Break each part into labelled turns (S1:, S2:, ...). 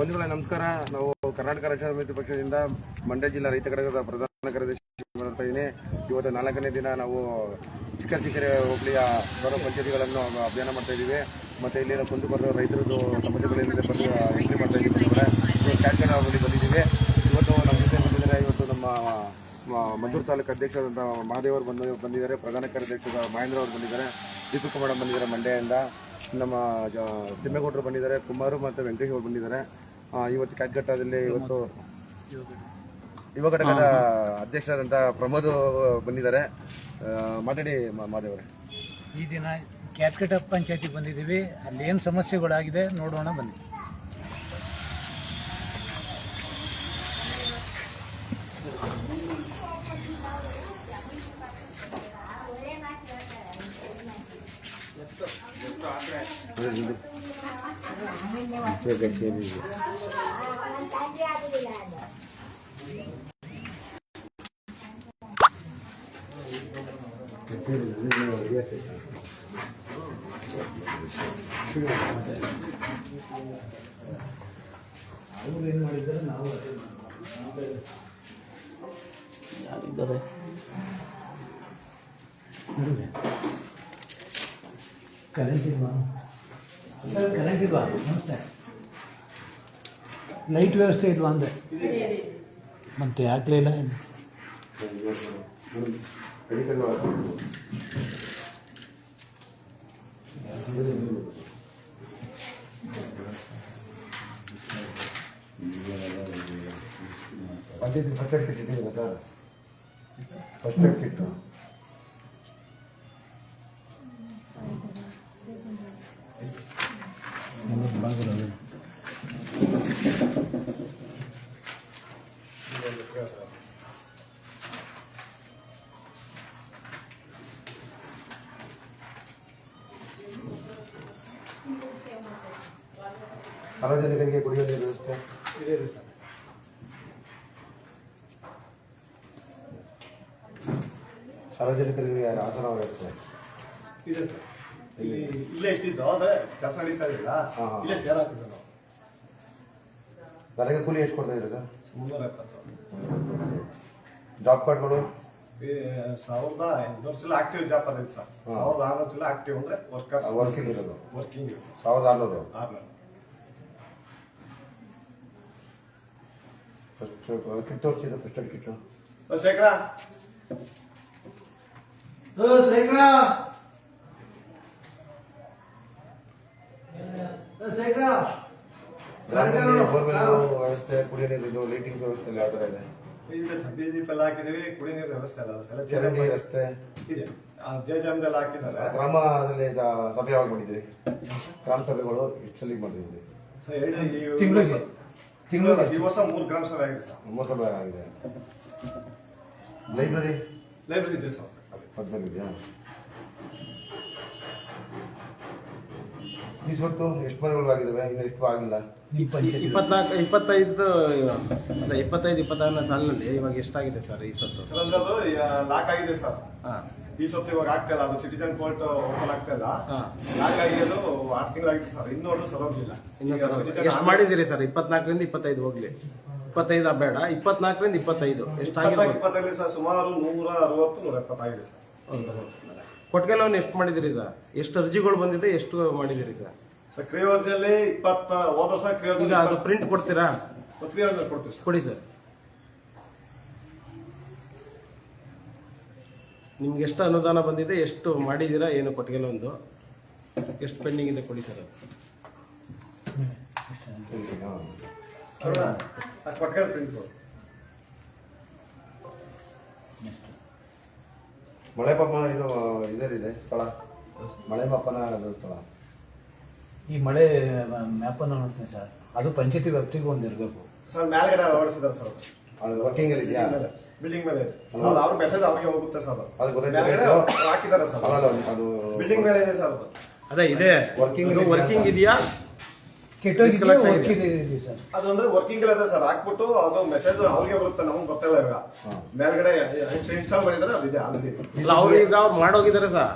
S1: ಬಂಧುಗಳೇ, ನಮಸ್ಕಾರ. ನಾವು ಕರ್ನಾಟಕ ರಾಜ್ಯ ಸಮಿತಿ ಪಕ್ಷದಿಂದ ಮಂಡ್ಯ ಜಿಲ್ಲಾ ರೈತ ಘಟಕದ ಪ್ರಧಾನ ಕಾರ್ಯದರ್ಶಿ ಮಾಡ್ತಾ ಇವತ್ತು ನಾಲ್ಕನೇ ದಿನ ನಾವು ಚಿಕ್ಕ ಚಿಕ್ಕರೆ ಹೋಬಳಿಯ ಬರೋ ಪಂಚಾಯತಿಗಳನ್ನು ಅಭಿಯಾನ ಮಾಡ್ತಾ ಇದ್ದೀವಿ ಮತ್ತು ಇಲ್ಲಿನ ಕುಂದು ಬರೋ ರೈತರದ್ದು ಸಮಸ್ಯೆಗಳೇನಿದೆ ಬಂದು ಎಂಟ್ರಿ ಮಾಡ್ತಾ ಇದ್ದೀವಿ ಬಂದಿದ್ದೀವಿ. ಇವತ್ತು ನಮ್ಮ ಜೊತೆ ಬಂದಿದ್ದಾರೆ ಇವತ್ತು ನಮ್ಮ ಮ- ಮದ್ದೂರು ತಾಲೂಕು ಅಧ್ಯಕ್ಷರಾದಂಥ ಮಹಾದೇವರು ಬಂದು ಬಂದಿದ್ದಾರೆ. ಪ್ರಧಾನ ಕಾರ್ಯದರ್ಶಿ ಮಹೇಂದ್ರ ಅವರು ಬಂದಿದ್ದಾರೆ. ದೀಪಕ್ ಕುಮಾರ್ ಬಂದಿದ್ದಾರೆ ಮಂಡ್ಯದಿಂದ. ನಮ್ಮ ತಿಮ್ಮೇಗೌಡರು ಬಂದಿದ್ದಾರೆ. ಕುಮಾರು ಮತ್ತು ವೆಂಕಟೇಶ್ ಅವರು ಬಂದಿದ್ದಾರೆ. ಇವತ್ತು ಕ್ಯಾಲ್ಕಟ್ಟಾದಲ್ಲಿ ಇವತ್ತು ಯುವ ಘಟಕದ ಅಧ್ಯಕ್ಷರಾದಂಥ ಪ್ರಮೋದ್ ಬಂದಿದ್ದಾರೆ. ಮಾತಾಡಿ ಮಾದೇವ್ರೆ ಮಾದೇವರೇ.
S2: ಈ ದಿನ ಕ್ಯಾತ್ಕಟ ಪಂಚಾಯತಿಗೆ ಬಂದಿದ್ದೀವಿ. ಅಲ್ಲಿ ಏನು ಸಮಸ್ಯೆಗಳಾಗಿದೆ ನೋಡೋಣ ಬನ್ನಿ. ಅವ್ರು ಏನು ಮಾಡಿದ್ದಾರೆ ನಾವು ಅದೇ ಯಾರಿದ್ದಾರೆ ಕರೆಂಟ್ ಇಲ್ವಾ ಸರ್ ಕರೆಂಟ್ ಇಲ್ವಾ ನಮಸ್ತೆ ಲೈಟ್ ವ್ಯವಸ್ಥೆ ಇಲ್ವಾ ಅಂದೆ ಮತ್ತೆ ಯಾಕಲಿಲ್ಲ
S1: ಪಂಚಾಯತಿ ಇಟ್ಟಿದ್ದೀರಾ ಸರ್ ಫಸ್ಟ್ ಸಾರ್ವಜನಿಕರಿಗೆ ಕುಡಿಯುವ ನೀರು ವ್ಯವಸ್ಥೆ?
S2: ಇದೆ ಸರ್.
S1: ಸಾರ್ವಜನಿಕರಿಗೆ ಆಸನ ವ್ಯವಸ್ಥೆ?
S3: ಇದೆ ಸರ್. ಇಲ್ಲಿ ಇಲ್ಲೇ ಇಟ್ಟಿದ್ದು ಆದರೆ ಕೆಲಸ ನಡೀತಾ ಇಲ್ಲ
S1: ಹಾ, ಹಾ.
S3: ಇಲ್ಲೇ ಚೇರ್ ಹಾಕಿದ್ದು ನಾವು.
S1: ನನಗೆ ಕೂಲಿ ಎಷ್ಟು ಕೊಡ್ತಾ ಇದ್ದೀರಾ ಸರ್?
S3: ಮುನ್ನೂರ ಎಪ್ಪತ್ತು.
S1: ಜಾಬ್ ಕಾರ್ಡ್ಗಳು
S3: ಈ ಸಾವಿರದ ಎಂಟುನೂರು ಚೀಲ ಆಕ್ಟಿವ್ ಜಾಬ್ ಅದೈತೆ ಸರ್. ಸಾವಿರದ ಆರ್ನೂರು ಚೀಲ ಆಕ್ಟಿವ್ ಅಂದ್ರೆ ವರ್ಕರ್ಸ್
S1: ವರ್ಕಿಂಗ್ ಇರೋದು.
S3: ವರ್ಕಿಂಗ್
S1: ಸಾವಿರದ ಆರುನೂರು?
S3: ಆರ್ನೂರು.
S1: ಫಸ್ಟ್ ಕಿಟ್ ತೋರಿಸಿದ ಫಸ್ಟ್ ಏಡ್ ಕಿಟ್ಟು
S3: ಓ, ಶೇಖರ.
S1: ಬೋರ್ವೆಲ್ ವ್ಯವಸ್ಥೆ ಕುಡಿಯೋ ನೀರಿದು ಲೈಟಿಂಗ್ ವ್ಯವಸ್ಥೆ ಎಲ್ಲ ಯಾವ ಥರ ಇದೆ.
S3: ಇದೆ ಹಾಕಿದೀವಿ ಕುಡಿ ನೀರು ವ್ಯವಸ್ಥೆ ಅಲ್ಲ ಸಲ
S1: ಚರಂಡಿ ರಸ್ತೆ
S3: ಇದೆ. ಜೆ ಜೆ ಎಂ ಎಲ್ಲ ಹಾಕಿದ್ದಾರೆ.
S1: ಗ್ರಾಮದಲ್ಲಿ ಸಭೆ ಯಾವಾಗ ಗ್ರಾಮ ಸಭೆಗಳು ಎಷ್ಟು ಸಲಿಗೆ ಮಾಡಿದ್ದೀರಿ
S3: ಸರ್
S2: ತಿಂಗ್ಳಿಗೆ. ತಿಂಗ್ಳಿಗೆ.
S3: ಈ ವರ್ಷ ಮೂರು ಗ್ರಾಮ್ ಸಭೆ ಆಗಿದೆ ಸರ್.
S1: ಮೂರು ಸಭೆ ಆಗಿದೆ. ಲೈಬ್ರರಿ?
S3: ಲೈಬ್ರರಿ ಇದೆ ಸರ್.
S1: ಹದಿನಾಲ್ಕು ಇದೆಯಾ ಈ ಸ್ವತ್ತು ಎಷ್ಟು ಮನೆಗಳು ಆಗಿದ್ದಾವೆ ಇನ್ನು ಎಷ್ಟು ಆಗಿಲ್ಲ?
S4: ಇಪ್ಪತ್ನಾಲ್ಕು ಇಪ್ಪತ್ತೈದು ಅದೇ ಇಪ್ಪತ್ತೈದು ಇಪ್ಪತ್ತಾರನೇ ಸಾಲಿನಲ್ಲಿ ಇವಾಗ ಎಷ್ಟಾಗಿದೆ ಸರ್ ಈ ಸೊತ್ತು?
S3: ಸರ್ ಅಂದ್ರೆ ಅದು ಲಾಕ್ ಆಗಿದೆ ಸರ್.
S4: ಹಾ.
S3: ಈ ಸೊತ್ತು ಇವಾಗ ಆಗ್ತಾ ಇಲ್ಲ ಅದು ಸಿಟಿಜನ್ ಕೋರ್ಟ್ ಓಪನ್ ಆಗ್ತಾ ಇಲ್ಲ. ಲಾಕ್ ಆಗಿರೋದು ಆರು ತಿಂಗಳಾಗಿದೆ ಸರ್. ಇನ್ನೂ ಅದು
S4: ಸರ್ ಎಷ್ಟು ಮಾಡಿದಿರಿ ಸರ್? ಇಪ್ಪತ್ನಾಲ್ಕರಿಂದ ಇಪ್ಪತ್ತೈದು ಹೋಗ್ಲಿ. ಇಪ್ಪತ್ತೈದು ಬೇಡ. ಇಪ್ಪತ್ನಾಲ್ಕರಿಂದ ಇಪ್ಪತ್ತೈದು. ಎಷ್ಟಾಗಿದೆ
S3: ಇಪ್ಪತ್ತೈದು ಸರ್ ಸುಮಾರು ನೂರ ಅರವತ್ತು ನೂರ ಇಪ್ಪತ್ತಾಗಿದೆ ಸರ್.
S4: ಕೊಟ್ಟಿಗೆ ಲೋನ್ ಎಷ್ಟು ಮಾಡಿದಿರಿ ಸರ್? ಎಷ್ಟು ಅರ್ಜಿಗಳು ಬಂದಿದೆ ಎಷ್ಟು ಮಾಡಿದಿರಿ ಸರ್?
S3: ಸರ್ ಕ್ರಿಯೋಜಲ್ಲಿ ಇಪ್ಪತ್ತ ಹೋದ ವರ್ಷ
S4: ಈಗ
S3: ಕ್ರಿಯೋಜಲ್ಲಿ
S4: ಅದು ಪ್ರಿಂಟ್ ಕೊಡ್ತೀರಾ?
S3: ಕ್ರಿಯೋಜಲ್ಲಿ ಕೊಡ್ತೀವಿ ಸರ್.
S4: ಕೊಡಿ ಸರ್. ನಿಮ್ಗೆ ಎಷ್ಟು ಅನುದಾನ ಬಂದಿದೆ ಎಷ್ಟು ಮಾಡಿದ್ದೀರಾ ಏನು ಕೊಟ್ಟಿಗೆ ಲೋನ್ದು ಎಷ್ಟು ಪೆಂಡಿಂಗ್ ಇದೆ ಕೊಡಿ ಸರ್ ಅದು.
S3: ಕೊಟ್ಟಿಗೆ ಪ್ರಿಂಟ್ ಕೊಡಿ.
S1: ಮಳೆ ಪಾಪನ ಇದು ಇದರಿದೆ ಸ್ಥಳ. ಮಳೆ ಪಾಪನ ಸ್ಥಳ.
S2: ಈ ಮಳೆ ಮ್ಯಾಪನ್ನು ನೋಡ್ತೀನಿ ಸರ್. ಅದು ಪಂಚಾಯತಿ ಒಂದು ಇರಬೇಕು.
S3: ಸರ್ ಮೇಲ್ಗಡೆ ಅಳವಡಿಸಿದ್ದಾರೆ ಸರ್ ಅದು.
S1: ವರ್ಕಿಂಗ್ ಅಲ್ಲಿ ಇದೆಯಾ?
S3: ಬಿಲ್ಡಿಂಗ್ ಮೇಲೆ. ಇದೆ. ಅದು ಅವ್ರ ಮೆಸೇಜ್ ಅವ್ರಿಗೆ ಹೋಗುತ್ತೆ ಸರ್ ಅದು.
S1: ಗೊತ್ತಾಯ್ತು.
S3: ಹಾಕಿದ್ದಾರೆ ಸರ್
S1: ಅಲ್ಲ, ಅದು
S3: ಬಿಲ್ಡಿಂಗ್ ಮೇಲೆ ಇದೆ ಸರ್ ಅದು.
S4: ಅದೇ ಇದೆ. Working
S1: working?
S4: ಇದೆಯಾ? Disconnect
S2: sir.
S3: ಅದು ಅಂದ್ರೆ ವರ್ಕಿಂಗ್ ಇದೆ ಸರ್ ಹಾಕ್ಬಿಟ್ಟು ಅದು ಮೆಸೇಜ್ ಅವ್ರಿಗೆ ಬರುತ್ತೆ ನಮಗೆ ಬರ್ತಾ ಇಲ್ಲ ಇವಾಗ. ಮೇಲ್ಗಡೆ ಇನ್ಸ್ಟಾಲ್ ಮಾಡಿದ್ರೆ ಅದಿದೆ ಆಲ್ರೆಡಿ
S4: ಇಲ್ಲ ಅವ್ರೀಗ ಅವ್ರು ಮಾಡೋಗಿದ್ದಾರೆ ಸರ್.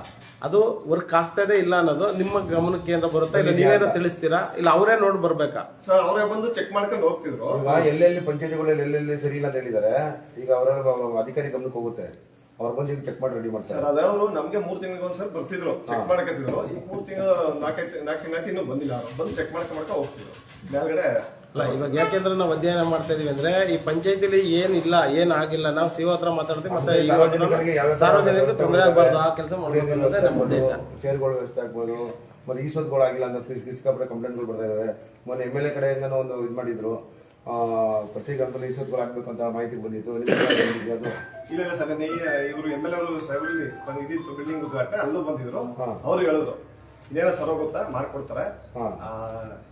S4: ಅದು ವರ್ಕ್ ಆಗ್ತದೆ ಇಲ್ಲ ಅನ್ನೋದು ನಿಮ್ಮ ಗಮನಕ್ಕೆ ಏನಾರ ಬರುತ್ತಾ? ಇಲ್ಲ ನೀವೇನೋ ತಿಳಿಸ್ತೀರಾ? ಇಲ್ಲ ಅವರೇ ನೋಡಿ ಬರ್ಬೇಕಾ?
S3: ಸರ್ ಅವರೇ ಬಂದು ಚೆಕ್ ಮಾಡ್ಕೊಂಡು ಹೋಗ್ತಿದ್ರು.
S1: ಈಗ ಎಲ್ಲೆಲ್ಲಿ ಪಂಚಾಯತಿಗಳಲ್ಲಿ ಎಲ್ಲೆಲ್ಲಿ ಸರಿ ಇಲ್ಲ ಅಂತ ಹೇಳಿದಾರೆ ಈಗ ಅವರ ಅಧಿಕಾರಿ ಗಮನಕ್ಕೆ ಹೋಗುತ್ತೆ. ಅವ್ರು ಬಂದು ಚೆಕ್ ಮಾಡಿ ರೆಡಿ ಮಾಡ್ತಾರೆ.
S3: ಸರ್ ಅದವರು ನಮ್ಗೆ ಮೂರ್ ತಿಂಗಳಿಗೆ ಒಂದ್ಸಲ ಬರ್ತಿದ್ರು ಚೆಕ್ ಮಾಡಕತ್ತಿದ್ರು. ಈಗ ಮೂರ್ ತಿಂಗಳು ನಾಲ್ಕೈದು ನಾಲ್ಕು ನಾಲ್ಕು ಇನ್ನೂ ಬಂದಿಲ್ಲ ಅವ್ರು. ಬಂದು ಚೆಕ್ ಮಾಡ್ಕೊಂಡ್ ಮಾಡ್ತಾ ಹೋಗ್ತಿದ್ರು. ಮೇಲ್ಗಡೆ
S4: ಅಲ್ಲ ಇವಾಗ ಯಾಕೆಂದ್ರೆ ನಾವು ಅಧ್ಯಯನ ಮಾಡ್ತಾ ಇದೀವಿ ಅಂದ್ರೆ ಈ ಪಂಚಾಯತಿಲಿ ಏನಿಲ್ಲ ಏನ್ ಆಗಿಲ್ಲ ನಾವು ಸಿಒ ಹತ್ರ ಮಾತಾಡ್ತೀವಿ ಮತ್ತೆ ಈ
S1: ಸಾರ್ವಜನಿಕರಿಗೆ
S4: ತೊಂದರೆ ಆಗಬಾರ್ದು ಆ ಕೆಲಸ ಮಾಡಬೇಕು ಅನ್ನೋದೇ ನಮ್ಮ ಉದ್ದೇಶ.
S1: ಚೇರ್ಗಳ ವ್ಯವಸ್ಥೆ ಆಗ್ಬೋದು ಮತ್ತೆ ಈಸ್ವತ್ಗಳು ಆಗಿಲ್ಲ ಅಂತ ಕಂಪ್ಲೇಂಟ್ಗಳು ಬರ್ತಾ ಇದಾವೆ. ಮೊನ್ನೆ ಎಂ ಎಲ್ ಎ ಕಡೆಯಿಂದ ಒಂದು ಇದು ಮಾಡಿದ್ರು. ಪ್ರತಿ ಗ್ರಾಮದಲ್ಲಿ ಈಸ್ವತ್ಗಳು ಆಗ್ಬೇಕು ಅಂತ ಮಾಹಿತಿ ಬಂದಿತ್ತು.
S3: ಇಲ್ಲ ಇಲ್ಲ ಸರ್ ಇವರು ಎಂ ಎಲ್ ಅವರು ಸಾಹೇಬ್ರಲ್ಲಿ ಒಂದು ಇದಿತ್ತು ಬಿಲ್ಡಿಂಗ್ ಉದ್ಘಾಟನೆ ಅಲ್ಲೂ ಬಂದಿದ್ರು.
S1: ಹಾ.
S3: ಅವ್ರು ಹೇಳಿದ್ರು ಇದೇನೋ ಸರ್ ಗೊತ್ತಾ ಮಾಡ್ಕೊಡ್ತಾರೆ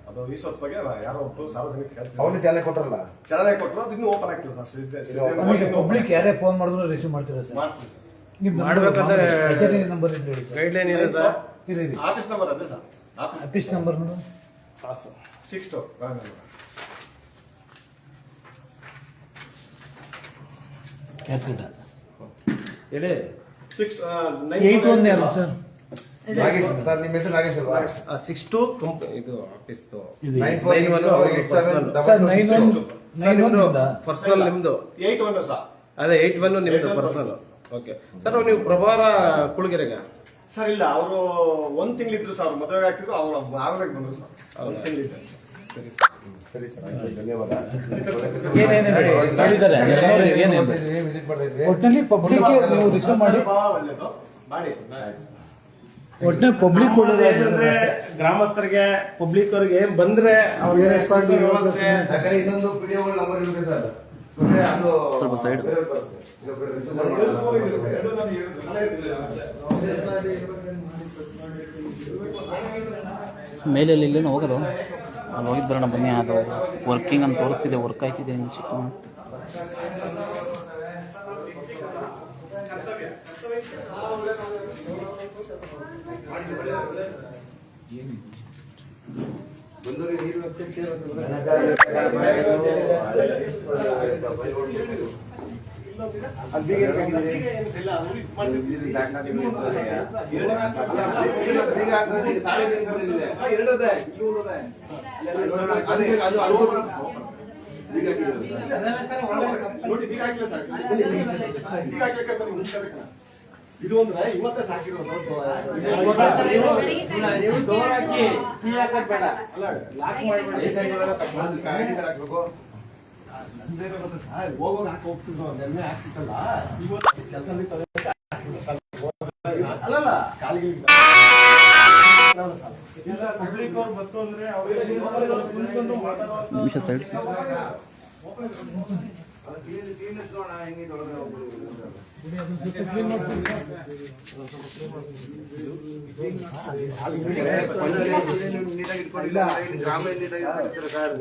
S3: ಅದು ಈ ಸ್ವತ್ ಬಗ್ಗೆ ಯಾರೋ ಒಬ್ರು ಸಾರ್ವಜನಿಕ
S1: ಅವ್ರನ್ನ ಚಾಲನೆ ಕೊಟ್ಟರಲ್ಲ
S3: ಚಾಲನೆ ಕೊಟ್ಟರು ಅದು ಇನ್ನೂ ಓಪನ್ ಆಗ್ತಿಲ್ಲ ಸರ್.
S2: ಪಬ್ಲಿಕ್ ಯಾರೇ ಫೋನ್ ಮಾಡಿದ್ರು ರಿಸೀವ್ ಮಾಡ್ತೀರಾ ಸರ್.
S3: ಮಾಡ್ತೀವಿ ಸರ್.
S2: ನೀವು
S4: ಮಾಡ್ಬೇಕಂದ್ರೆ
S2: ಕಚೇರಿ ನಂಬರ್ ಇದ್ರೆ ಹೇಳಿ ಸರ್.
S4: ಗೈಡ್ ಲೈನ್ ಇದೆ ಸರ್.
S2: ಇರಿ.
S3: ಆಫೀಸ್ ನಂಬರ್ ಅದೇ ಸರ್. ಆಫೀಸ್
S2: ಆಫೀಸ್ ನಂಬರ್ ನೋಡು.
S3: ಸಿಕ್ಸ್ ಟು
S4: ಹೇಳಿ
S3: ಸಿಕ್ಸ್
S2: ಏಯ್ಟ್ ಒನ್ ಯಾರು ಸರ್?
S1: ನಾಗೇಶ್ ಸರ್ ನಿಮ್ಮ ಹೆಸರು ನಾಗೇಶ್ ಅಲ್ವಾ?
S4: ಸಿಕ್ಸ್ ಟು ಇದು ಆಫೀಸ್
S2: ಇದು.
S1: Nine four
S4: Nine one
S1: eight seven
S2: sir nine one nine one
S4: personal ನಿಮ್ದು
S3: ಏಯ್ಟ್ ಒನ್ ಸರ್
S4: ಅದೇ ಏಯ್ಟ್ ಒನ್ ನಿಮ್ದು ಪರ್ಸನಲ್ ಓಕೆ ಸರ್ ನೀವು ಪ್ರಭಾರ ಕುಳಗೆರೆಗ?
S3: ಸರ್ ಇಲ್ಲ ಅವರು ಒಂದ್ ತಿಂಗಳಿದ್ರು ಸರ್ ಮದುವೆ ಹಾಕಿದ್ರು ಅವ್ರು ಆಗಲೇ ಬಂದ್ರು ಸರ್ ಒಂದ್ ತಿಂಗಳಿದ್ರು.
S4: ಸರಿ
S2: ಪಬ್ಲಿಕ್ ಮಾಡಿ ಪಬ್ಲಿಕ್
S4: ಗ್ರಾಮಸ್ಥರಿಗೆ ಪಬ್ಲಿಕ್ ಅವ್ರಿಗೆ ಏನ್ ಬಂದ್ರೆ ಅವ್ರಿಗೆ ರೆಸ್ಪಾಂಡ್ ವ್ಯವಸ್ಥೆ
S1: ಸ್ವಲ್ಪ ಸೈಡ್.
S5: ಮೇಲೆ ಹೋಗೋದು ಅಲ್ಲಿ ಹೋಗಿದ್ ಬರೋಣ ಬನ್ನಿ ಅದು ವರ್ಕಿಂಗ್ ಅಂತ ತೋರಿಸ್ತಿದೆ ವರ್ಕ್ ಆಯ್ತಿದೆ ಇನ್ನು ಚಿಕ್ಕ
S3: ಎರಡದೇ, ಇದು ಒಂದು ಇವತ್ತ ಸಾಕಿರೋದು
S4: ನೀವು ಡೋರ್ ಹಾಕಿ
S3: ಹೋಗ್ತಿದ್ರು ನೆನ್ನೆ ಹಾಕ್ತಿತ್ತಲ್ಲ. ಇವತ್ತು ಕೆಲಸ ಅಲ್ಲಲ್ಲ ಕಾಲಿಗೆ
S5: ನಿಮಿಷ ಸೈಡ್.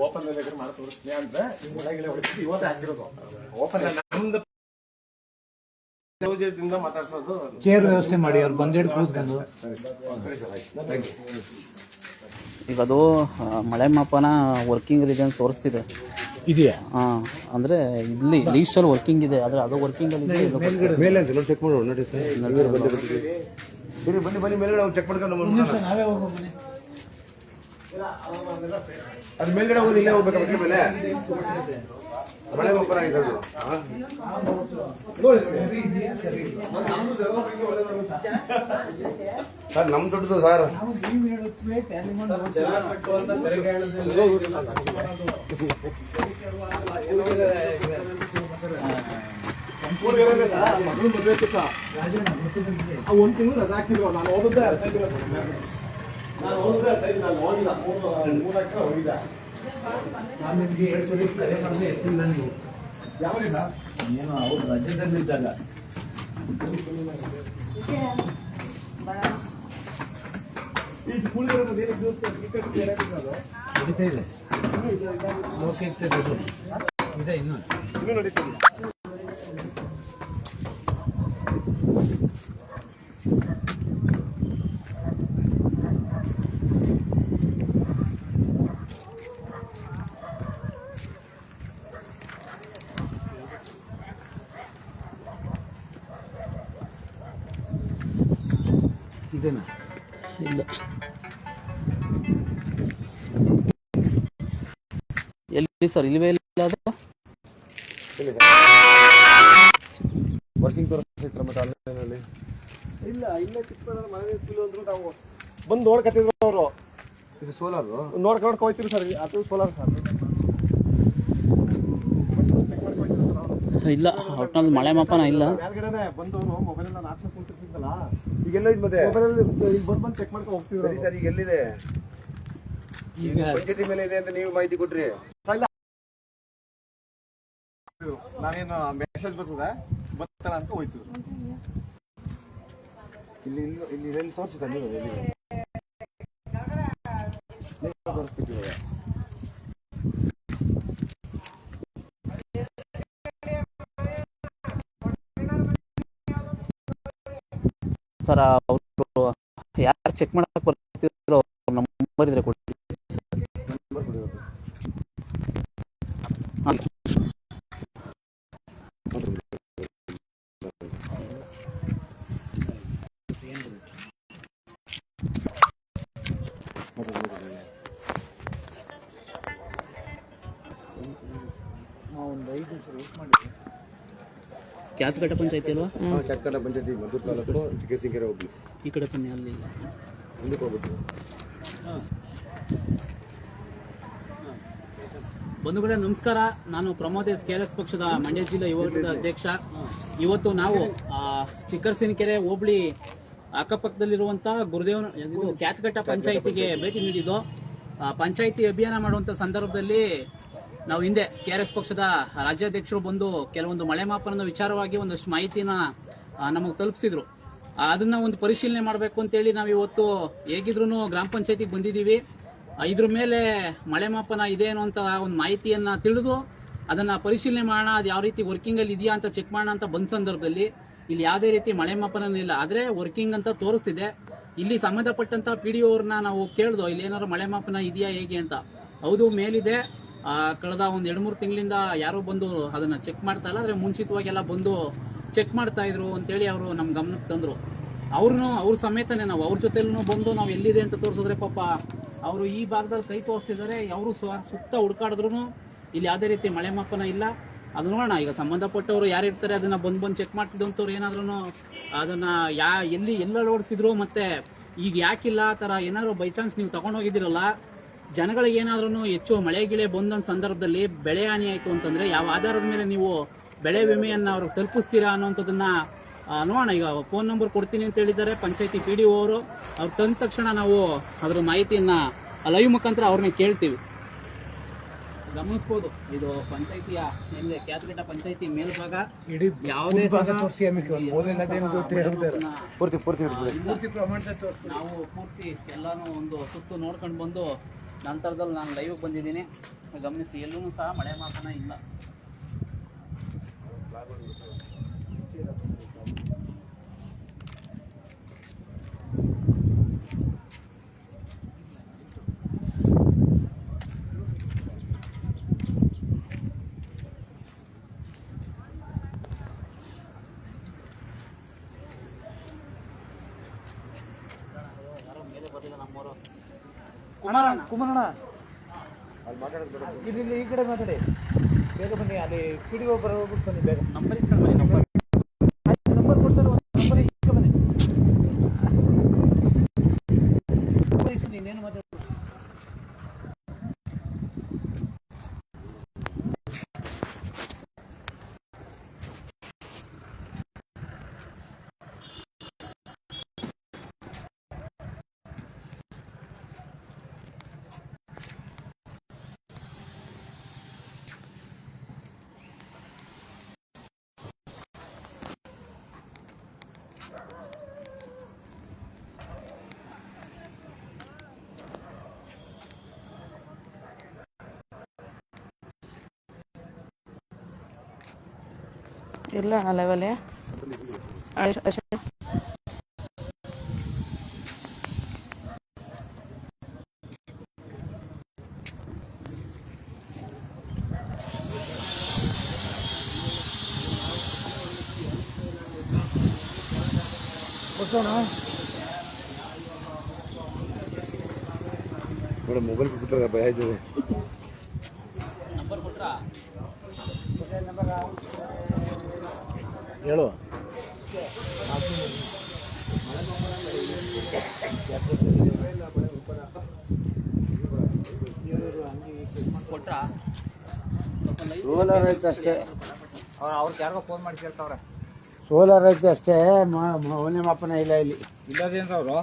S3: ಓಪನ್ ಅಂದ್ರೆ ಓಪನ್
S4: ಮಾತಾಡ್ಸೋದು.
S2: ಚೇರ್ ವ್ಯವಸ್ಥೆ ಮಾಡಿ ಅವ್ರು ಬಂದೇಡ್ ಕೂತ್ಕೊಂಡು.
S5: ಈಗ ಅದು ಮಳೆ ಮಾಪನ ವರ್ಕಿಂಗ್ ರೀಜನ್ ತೋರಿಸ್ತಿದೆ.
S2: ಇದೆಯಾ?
S5: ಹಾಂ ಅಂದರೆ ಇಲ್ಲಿ ಲೀಸ್ಟಲ್ಲಿ ವರ್ಕಿಂಗ್ ಇದೆ ಆದ್ರೆ ಅದು ವರ್ಕಿಂಗಲ್ಲಿ ಇದೆ ಇದು
S1: ಮೇಲೆ ಅಂತ ನೋಡಿ ಚೆಕ್ ಮಾಡೋಣ ನೋಡಿ ಸರ್. ಇವ್ರು ಬಂದು ಬರ್ತೀವಿ. ಬನ್ನಿ ಬನ್ನಿ ಬನ್ನಿ ಮೇಲ್ಗಡೆ ಹೋಗಿ ಚೆಕ್ ಮಾಡ್ಕೊಂಡು ನಮ್ಮ ಮುಂದೆ
S2: ನಾವೇ ಹೋಗೋ ಮನೆ
S1: ಅದು ಮೇಲ್ಗಡೆ ಹೋಗೋದು ಇಲ್ಲೇ ಹೋಗ್ಬೇಕಾ ಮೆಟ್ಲ ಮೇಲೆ? ಮಳೆ ಗೊಬ್ಬರ ಇರೋದು? ಸರ್ ನಮ್ ದುಡ್ಡು ಸರ್
S3: ಊರ್ಗೇನೆ ಸರ್ ತಿಂಗಳು ರಜಾ ಹಾಕಿದ್ರು ನಾನು ಹೋಗಿದ್ದೆ ನಾನು ಹೋಗಿದ್ದೆ ನಾನು ಹೋಗಿಲ್ಲ ಮೂರು ಲಕ್ಷ ಹೋಗಿದ್ದೆ
S2: ನಾನು ನಿಮಗೆ ಕರೆ ಮಾಡಿದ್ರೆ ಎತ್ತಿಲ್ಲ ನೀವು.
S3: ಯಾವಾಗ
S2: ಏನು ಅವ್ರು ರಜದಲ್ಲಿದ್ದಾಗ
S3: ಏನಿದ್ದು ಬೇರೆ ಅದು
S2: ನಡೀತಾ ಇದೆ. ಲೋಕ ಇದು. ಇದೆ ಇನ್ನು.
S3: ಇನ್ನೂ ನಡೀತಿಲ್ಲ
S2: ಇದೇನಾ?
S5: ಇಲ್ಲ. ಎಲ್ಲಿ ಸರ್? ಇಲ್ವೇ ಇಲ್ಲ ಅದು
S1: ವರ್ಕಿಂಗ್ ತೋರಿಸ್ತಿದ್ರ ಮತ್ತೆ ಆನ್ಲೈನಲ್ಲಿ
S3: ಇಲ್ಲ ಇಲ್ಲೇ ಚಿಕ್ಕಪೇಟೆ ಮನೆ ನಿಂತಿಲ್ಲ ಅಂದ್ರು ನಾವು ಬಂದು ನೋಡ್ಕತ್ತಿದ್ರು ಅವರು.
S1: ಇದು ಸೋಲಾರು?
S3: ನೋಡ್ಕೊಂಡು ನೋಡ್ಕೊ ಹೋಯ್ತಿರಿ ಸರ್ ಅದು ಸೋಲಾರ್ ಸರ್.
S5: ಇಲ್ಲ. ಒಟ್ನಲ್ಲಿ ಮಳೆ ಮಾಪನ ಇಲ್ಲ.
S3: ಮೇಲ್ಗಡೆನೆ ಬಂದವರು ಮೊಬೈಲ್ ಎಲ್ಲ ನಾಲ್ಕು ಕುಂತಿರ್ತಿದ್ದಲ್ಲ
S1: ಈಗ ಎಲ್ಲ ಮತ್ತೆ?
S3: ಈಗ ಬಂದ್ ಬಂದು ಚೆಕ್ ಮಾಡ್ಕೊಂಡು ಹೋಗ್ತೀವಿ
S1: ಸರಿ ಸರ್ ಈಗ ಎಲ್ಲಿದೆ
S2: ಈಗ
S1: ಪಂಚಾಯತಿ ಮೇಲೆ ಇದೆ ಅಂತ ನೀವು ಮಾಹಿತಿ ಕೊಟ್ರಿ.
S3: ನಾನೇನು ಮೆಸೇಜ್ ಬರ್ತದೆ? ಬರ್ತಲ್ಲ ಅಂತ ಹೋಯ್ತಿದ್ರು
S1: ಇಲ್ಲಿ ಇಲ್ಲಿ ಇಲ್ಲಿ ಎಲ್ಲಿ ತೋರಿಸಿದ ನೀವು ಎಲ್ಲಿ
S5: ಸರ್ ಅವರು ಯಾರು ಚೆಕ್ ಮಾಡಕ್ಕೆ ಬರ್ತಿದ್ರು ನಂಬರ್ ಇದ್ರೆ ಕೊಡಿ ಕ್ಯಾತ್ಗಟ್ಟ ಪಂಚಾಯತಿ ಅಲ್ವಾ?
S1: ಹಾ, ಕ್ಯಾಟ್ಕಂಡ ಪಂಚಾಯತಿ ಮದ್ದೂರು ತಾಲೂಕು ಚಿಕ್ಕಸಿಂಕೆರೆ ಹೋಗ್ಲಿ
S5: ಈ ಕಡೆ ಬನ್ನಿ ಅಲ್ಲಿ.
S1: ಮುಂದಕ್ಕೆ ಹೋಗ್ಬಿಟ್ಟು
S5: ಬಂಧುಗಳೇ ನಮಸ್ಕಾರ. ನಾನು ಪ್ರಮೋದ್ ಎಸ್ ಕೆ ಎಸ್ ಪಕ್ಷದ ಮಂಡ್ಯ ಜಿಲ್ಲಾ ಯುವ ಅಧ್ಯಕ್ಷ. ಇವತ್ತು ನಾವು ಚಿಕ್ಕರಸಿನಕೆರೆ ಹೋಬಳಿ ಅಕ್ಕಪಕ್ಕದಲ್ಲಿರುವಂತಹ ಗುರುದೇವನ ಇದು ಕ್ಯಾತ್ಗಟ್ಟ ಪಂಚಾಯಿತಿಗೆ ಭೇಟಿ ನೀಡಿದ್ದು. ಪಂಚಾಯಿತಿ ಅಭಿಯಾನ ಮಾಡುವಂತ ಸಂದರ್ಭದಲ್ಲಿ ನಾವು ಹಿಂದೆ ಕೆ ಆರ್ ಎಸ್ ಪಕ್ಷದ ರಾಜ್ಯಾಧ್ಯಕ್ಷರು ಬಂದು ಕೆಲವೊಂದು ಮಳೆ ಮಾಪನದ ವಿಚಾರವಾಗಿ ಒಂದಷ್ಟು ಮಾಹಿತಿನ ನಮಗೆ ತಲುಪಿಸಿದ್ರು. ಅದನ್ನ ಒಂದು ಪರಿಶೀಲನೆ ಮಾಡಬೇಕು ಅಂತೇಳಿ ನಾವು ಇವತ್ತು ಹೇಗಿದ್ರು ಗ್ರಾಮ ಪಂಚಾಯತಿಗೆ ಬಂದಿದ್ದೀವಿ ಇದ್ರ ಮೇಲೆ ಮಳೆ ಮಾಪನ ಇದೆ ಅನ್ನುವಂತ ಒಂದು ಮಾಹಿತಿಯನ್ನ ತಿಳಿದು ಅದನ್ನ ಪರಿಶೀಲನೆ ಮಾಡೋಣ, ಅದು ಯಾವ ರೀತಿ ವರ್ಕಿಂಗ್ ಅಲ್ಲಿ ಇದೆಯಾ ಅಂತ ಚೆಕ್ ಮಾಡೋಣ ಅಂತ ಬಂದ ಸಂದರ್ಭದಲ್ಲಿ ಇಲ್ಲಿ ಯಾವುದೇ ರೀತಿ ಮಳೆ ಮಾಪನ ಇಲ್ಲ. ಆದ್ರೆ ವರ್ಕಿಂಗ್ ಅಂತ ತೋರಿಸ್ತಿದೆ. ಇಲ್ಲಿ ಸಂಬಂಧಪಟ್ಟಂತ ಪಿ ಡಿ ಅವ್ರನ್ನ ನಾವು ಕೇಳ್ದೋ, ಇಲ್ಲಿ ಏನಾದ್ರು ಮಳೆ ಮಾಪನ ಇದೆಯಾ ಹೇಗೆ ಅಂತ. ಹೌದು, ಮೇಲಿದೆ. ಕಳೆದ ಒಂದು ಎರಡು ಮೂರು ತಿಂಗಳಿಂದ ಯಾರು ಬಂದು ಅದನ್ನ ಚೆಕ್ ಮಾಡ್ತಾ ಇಲ್ಲ, ಆದರೆ ಮುಂಚಿತವಾಗಿ ಎಲ್ಲ ಬಂದು ಚೆಕ್ ಮಾಡ್ತಾ ಇದ್ರು ಅಂತೇಳಿ ಅವರು ನಮ್ಮ ಗಮನಕ್ಕೆ ತಂದ್ರು. ಅವ್ರನ್ನು ಅವ್ರ ಸಮೇತನೇ ನಾವು, ಅವ್ರ ಜೊತೆಲೂ ಬಂದು ನಾವು ಎಲ್ಲಿದೆ ಅಂತ ತೋರಿಸಿದ್ರೆ ಪಾಪ ಅವರು ಈ ಭಾಗದಲ್ಲಿ ಕೈ ತೋರಿಸ್ತಿದ್ದಾರೆ ಅವರು ಸುತ್ತ ಹುಡ್ಕಾಡಿದ್ರು ಇಲ್ಲಿ ಯಾವುದೇ ರೀತಿ ಮಳೆ ಮಾಪನ ಇಲ್ಲ. ಅದು ನೋಡೋಣ, ಈಗ ಸಂಬಂಧಪಟ್ಟವರು ಯಾರು ಇರ್ತಾರೆ, ಅದನ್ನು ಬಂದು ಬಂದು ಚೆಕ್ ಮಾಡ್ತಿದ್ದಂಥವ್ರು ಏನಾದ್ರೂ ಅದನ್ನು ಯಾ, ಎಲ್ಲಿ ಎಲ್ಲ ಅಳವಡಿಸಿದ್ರು ಮತ್ತೆ ಈಗ ಯಾಕಿಲ್ಲ, ಆ ಥರ ಏನಾದ್ರು ಬೈ ಚಾನ್ಸ್ ನೀವು ತಗೊಂಡೋಗಿದ್ದೀರಲ್ಲ ಜನಗಳಿಗೆ ಏನಾದ್ರೂ ಹೆಚ್ಚು ಮಳೆ ಗಿಳೆ ಬಂದ ಸಂದರ್ಭದಲ್ಲಿ ಬೆಳೆ ಹಾನಿ ಆಯಿತು ಅಂತಂದ್ರೆ ಯಾವ ಆಧಾರದ ಮೇಲೆ ನೀವು ಬೆಳೆ ವಿಮೆಯನ್ನ ಅವ್ರಿಗೆ ತಲುಪಿಸ್ತೀರಾ ಅನ್ನೋಂಥದ್ದನ್ನ ಆ, ನೋಡೋಣ. ಈಗ ಫೋನ್ ನಂಬರ್ ಕೊಡ್ತೀನಿ ಅಂತ ಹೇಳಿದ್ದಾರೆ ಪಂಚಾಯತಿ ಪಿ ಡಿ ಅವರು. ಅವ್ರು ತಂದ ತಕ್ಷಣ ನಾವು ಅದರ ಮಾಹಿತಿಯನ್ನ ಲೈವ್ ಮುಖಾಂತರ ಅವ್ರನ್ನ ಕೇಳ್ತೀವಿ. ಗಮನಿಸ್ಬೋದು ಇದು ಪಂಚಾಯತಿಯ ಮೇಲೆ ಕ್ಯಾತ್ಗಟ್ಟ ಪಂಚಾಯತಿ ಮೇಲ್ಭಾಗ.
S2: ಇಡೀ
S5: ಯಾವುದೇ
S1: ಪೂರ್ತಿ ಪೂರ್ತಿ
S5: ನಾವು ಪೂರ್ತಿ ಎಲ್ಲಾನು ಒಂದು ಸುತ್ತು ನೋಡ್ಕೊಂಡು ಬಂದು ನಂತರದಲ್ಲಿ ನಾನು ಲೈವ್ ಬಂದಿದ್ದೀನಿ. ಗಮನಿಸಿ ಎಲ್ಲೂ ಸಹ ಮಳೆ ಮಾಪನ ಇಲ್ಲ ಯಾರೋ ಮೇಲೆ ಬರಲಿಲ್ಲ ನಮ್ಮವರು
S2: ಅಣ್ಣ ಕುಮಾರಣ್ಣ
S1: ಅಲ್ಲಿ ಮಾತಾಡೋದು
S2: ಇಲ್ಲಿ ಈ ಕಡೆ ಮಾತಾಡಿ. ಬೇಗ ಬನ್ನಿ ಅಲ್ಲಿ ಪಿ ಡಿ ಬಿಟ್ಟು ಬನ್ನಿ ಬೇಗ.
S5: ನಂಬರ್ ಇಸ್ಕೊಂಡು ಬನ್ನಿ ನಂಬರ್
S2: ನಂಬರ್ ಕೊಡ್ತಾರೆ ನಂಬರ್ ಇಸ್ಕೊ ಬನ್ನಿ ನಂಬರ್ ಇಸ್ಕೊ ನೀನೇನು ಮಾತಾಡ
S6: ಇಲ್ಲ ಅಣ್ಣ ಲೆವೆಲೇ
S1: ಮೇಡಮ್ ಮೊಬೈಲ್ ಬಿಟ್ಬಿಟ್ರೆ ಭಯ ಆಯ್ತದೆ
S2: ಹೇಳು
S5: ಕೊಟ್ರಾ
S7: ಸೋಲಾರ್ ಆಯ್ತು ಅಷ್ಟೇ ಅವ್ರು
S2: ಅವ್ರಿಗೆ ಯಾರಿಗೋ ಫೋನ್ ಮಾಡಿ ಕೇಳ್ತಾವ್ರೆ
S7: ಸೋಲಾರ್ ಐತೆ ಅಷ್ಟೇ ಮೌಲ್ಯ ಮಾಪನ ಇಲ್ಲ ಇಲ್ಲಿ.
S2: ಇಲ್ಲದೇನ್ರ ಅವರು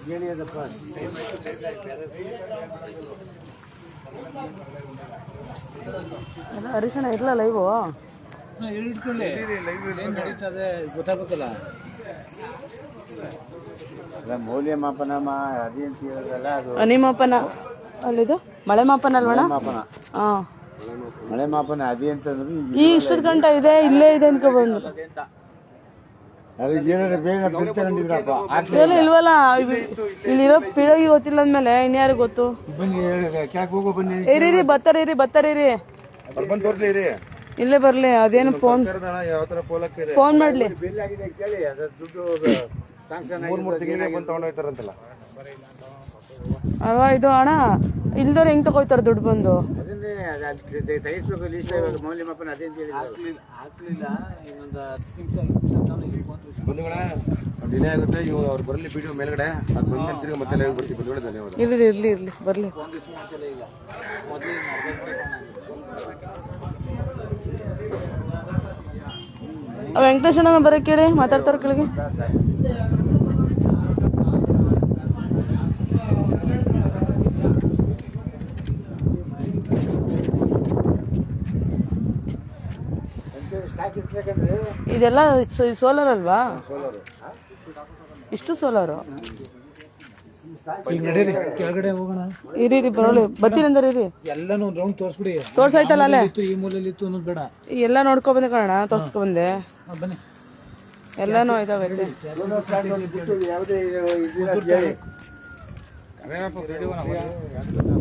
S7: ಕೇಳಿ ಅದಪ್ಪ
S6: ಹರೀಶಣ್ಣ ಇರಲ್ಲ ಲೈವು
S2: ಇಟ್ಕೊಳ್ಳಿ ಏನ್ ನಡೀತದೆ ಗೊತ್ತಾಗಬೇಕಲ್ಲ?
S7: ಅಲ್ಲ ಮೌಲ್ಯ ಮಾಪನ ಮಾ ಅದೇಂತ ಹೇಳಿದ್ರಲ್ಲ ಅದು.
S6: ಅನಿಮಾಪನ ಅಲ್ಲಿದು? ಮಳೆ ಮಾಪನ ಅಲ್ವಣ
S7: ಮಾಪನ
S6: ಹಾಂ
S7: ಮಳೆ ಮಾಪನ ಅದೇ ಅಂತಂದ್ರೆ
S6: ಈ ಇಷ್ಟದ ಗಂಟ ಇದೆ ಇಲ್ಲೇ ಇದೆ ಅನ್ಕೊ ಬಂದು
S7: ಅದಕ್ಕೆ ಏನಾದ್ರು ಬೇಗ ಬಿಡ್ತಾರಂಡಿದ್ರಪ್ಪ ಹಾಕ್ಲಿ
S6: ಏನು ಇಲ್ವಲ್ಲ ಇಲ್ಲಿರೋ ಪಿಳಗಿ ಗೊತ್ತಿಲ್ಲ ಅಂದ್ಮೇಲೆ ಇನ್ಯಾರು ಗೊತ್ತು?
S7: ಬನ್ನಿ ಹೇಳಿ ಕ್ಯಾಕ್ ಹೋಗೋ ಬನ್ನಿ.
S6: ಇರೀರಿ ಬತ್ತಾರಿರಿ ಬತ್ತಾರಿರಿ
S1: ಅವ್ರು ಬಂದು ತೋರ್ಲಿ ರೀ
S6: ಇಲ್ಲೇ ಬರ್ಲಿ ಅದೇನು ಫೋನ್ ಫೋನ್ ಮಾಡ್ಲಿ.
S7: ಬಿಲ್ ಆಗಿದೆ ಕೇಳಿ ಅದ್ರ ದುಡ್ಡು ಸಾಂಕ್ಷನ್
S1: ಮೂರು ಮೂರು ತಿಂಗಳಿಗೆ ಬಂದು ತೊಗೊಂಡೋಗ್ತಾರಂತಲ್ಲ
S6: ಅವ ಇದು ಅಣ್ಣ ಇಲ್ದವ್ರು ಹೆಂಗ್ ತಗೋಯ್ತಾರ ದುಡ್ಡು ಬಂದು?
S7: ಅದನ್ನೇ ಅದು ಅಲ್ಲಿ ತೆ- ತೆಗಿಸ್ಬೇಕು ಲೀಸ್ಟ್ ಇವಾಗ ಮೌಲ್ಯ ಮಾಪನ ಅದೇ ಅಂತ ಹೇಳಿದ್ರು
S2: ಹಾಕ್ಲಿಲ್ಲ ನಿಮಿಷ
S1: ಬಂಧುಗಳ ಡಿಲೇ ಆಗುತ್ತೆ ಅವ್ರು ಬರಲಿ ಬಿಡು ಮೇಲ್ಗಡೆ. ಅದು ಬಂದ ತಿರುಗಿ ಮತ್ತೆ ಲೈವ್ ಬರ್ತೀವಿ ಬಂಧುಗಳೇ ಧನ್ಯವಾದ.
S6: ಇರ್ಲಿ ಇರ್ಲಿ ಇರ್ಲಿ ಬರ್ಲಿ. ಆ ಬರಕ್ ಕೇಳಿ ಮಾತಾಡ್ತಾರ ಕೆಳಗೆ. ಇದೆಲ್ಲ ಸೋಲಾರ್ ಅಲ್ವಾ? ಇಷ್ಟು ಸೋಲಾರು
S2: ಕೆಳಗಡೆ ಹೋಗೋಣ.
S6: ಇರಿ ಇರಿ ಬರೋಳಿ ಬರ್ತೀನಿ ಅಂದ್ರೆ ಇರಿ.
S2: ಎಲ್ಲಾನು ರೌಂಡ್ ತೋರಿಸ್ಬಿಡಿ.
S6: ತೋರ್ಸಾಯ್ತಲ್ಲ ಅಲ್ಲೇ?
S2: ಈ ಮೂಲೆಯಲ್ಲಿ ಇತ್ತು ಅನ್ನೋದು ಬೇಡ.
S6: ಎಲ್ಲ ನೋಡ್ಕೊ ಬಂದೆ ಕಣ ತೋರ್ಸ್ಕೊ ಬಂದೆ.
S2: ಬನ್ನಿ.
S6: ಎಲ್ಲಾನು ಇದಾವೆ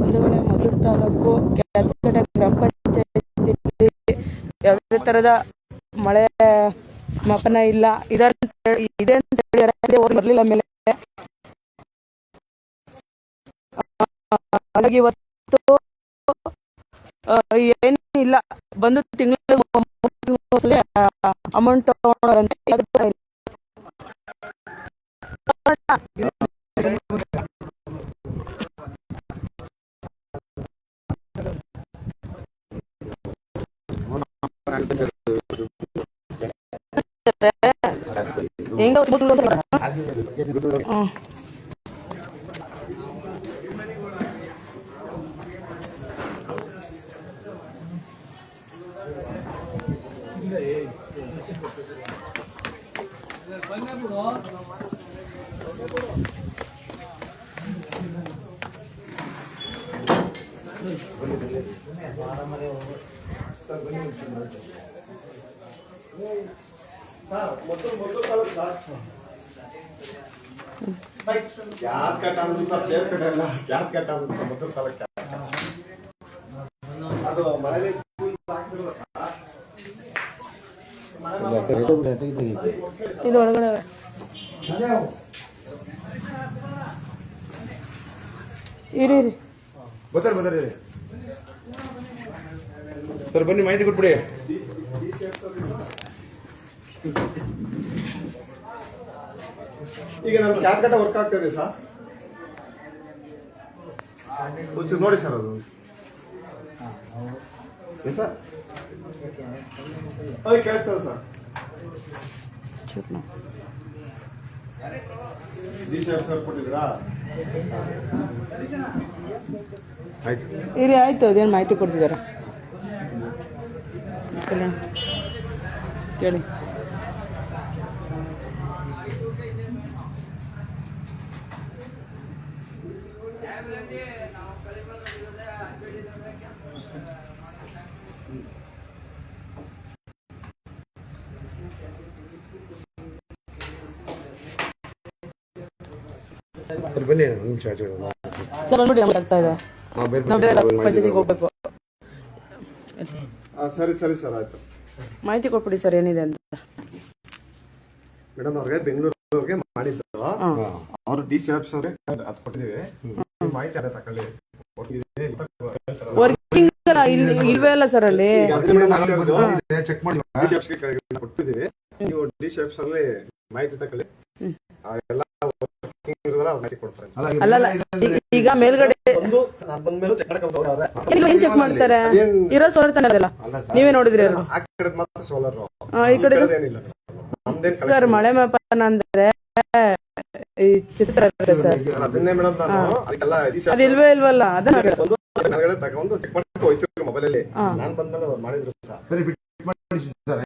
S6: ಬಂಧುಗಳೇ ಮಧುರ ತಾಲೂಕು ಗ್ರಾಮ ಪಂಚಾಯತಿ ಯಾವುದೇ ತರದ ಮಳೆ ಮಾಪನ ಇಲ್ಲ. ಇದಂತ ಇದೆ ಅಂತ ಹೇಳಿ ಬರ್ಲಿಲ್ಲ ಮೇಲೆ? ಹಾಗಾಗಿ ಇವತ್ತು ಏನು ಇಲ್ಲ ಬಂದು ತಿಂಗಳ ಅಮೌಂಟ್ ತಗೊಂಡ್ರಂತೆ
S3: ஆ ಸರ್ ಅದು
S6: ಇದು ಒಳಗಡೆ ಇರಿ
S1: ಬರ್ತಾರೆ ಬರ್ತಾರೆ ಸರ್ ಬನ್ನಿ ಮಾಹಿತಿ ಕೊಟ್ಬಿಡಿ.
S3: ಈಗ ನಮ್ಗೆ ಕ್ಯಾತ್ ಕಟ್ಟ ವರ್ಕ್ ಆಗ್ತದೆ ಸರ್. ಒಂಚೂರು ನೋಡಿ ಸರ್ ಅದು. ಏನ್ ಸರ್? ಅದು ಕೇಳಿಸ್ತದೆ ಸರ್. ಕೊಟ್ಟಿದ್ದೀರಾ?
S1: ಆಯ್ತು.
S6: ಇರಿ ಆಯ್ತು ಅದೇನು ಮಾಹಿತಿ ಕೊಡ್ತಿದ್ದಾರೆ ಕೇಳಿ
S1: ಸರ್
S6: ಸರ್ ಬಂದ್ಬಿಡಿ ನಮ್ಗೆ ಆಗ್ತಾ ಇದೆ. ನಾವು ಪಂಚಾಯತಿಗೆ ಹೋಗ್ಬೇಕು
S3: ಸರಿ ಸರಿ ಸರ್ ಆಯ್ತು.
S6: ಮಾಹಿತಿ ಕೊಟ್ಬಿಡಿ ಸರ್ ಏನಿದೆ ಅಂತ.
S3: ಮೇಡಮ್ ಅವ್ರಿಗೆ ಬೆಂಗಳೂರಿಗೆ ಮಾಡಿದ್ದು. ಅವ್ರು ಡಿ ಸಿ ಆಫೀಸ್ ಅವ್ರಿಗೆ ಅದು ಕೊಟ್ಟಿದ್ದೀವಿ. ನೀವು ಮಾಹಿತಿ ಅದೇ
S6: ವರ್ಕಿಂಗ್ ಇಲ್ವೇ ಅಲ್ಲ ಸರ್ ಅಲ್ಲಿ.
S1: ಚೆಕ್ ಮಾಡಿ.
S3: ಡಿ ಸಿ ಆಫೀಸ್ಗೆ ಕೊಟ್ಟಿದ್ದೀವಿ ನೀವು ಡಿ ಸಿ ಆಫೀಸ್ ಅಲ್ಲಿ ಮಾಹಿತಿ ತಕೊಳ್ಳಿ. ಆ ಎಲ್ಲ
S6: ಈಗ ಮೇಲ್ಗಡೆ
S3: ಒಂದು ನಾನು ಬಂದ್ಮೇಲೆ ಚೆಕ್
S6: ಏನ್ ಮಾಡ್ತಾರೆ? ಇರೋ ಸೋಲಾರ್ ತಾನೆ ಅದೆಲ್ಲ? ನೀವೇ ನೋಡಿದ್ರಿ ಅದು?
S3: ಆ ಕಡೆದ್ ಮಾತ್ರ ಸೋಲಾರ್
S6: ಆ, ಈ ಕಡೆ
S3: ಏನಿಲ್ಲ
S6: ಸರ್ ಮಳೆ ಮಾಪನ ಅಂದ್ರೆ ಈ ಚಿತ್ರ ಇರುತ್ತೆ ಸರ್? ಅದಿಲ್ವೇ ಇಲ್ವಲ್ಲ ಅದನ್ನ
S3: ಬಂದು ನನಗಡೆ ತಗೊಂಡು ಚೆಕ್ ಮಾಡಕ್ಕೆ ಹೋಯ್ತಿದ್ರು ಮೊಬೈಲ್ ಅಲ್ಲಿ. ನಾನು ಬಂದ್ಮೇಲೆ ಮಾಡಿದ್ರು ಸರ್.
S1: ಸರಿ ಫಿಟ್ ಮಾಡಿ ಸರ್.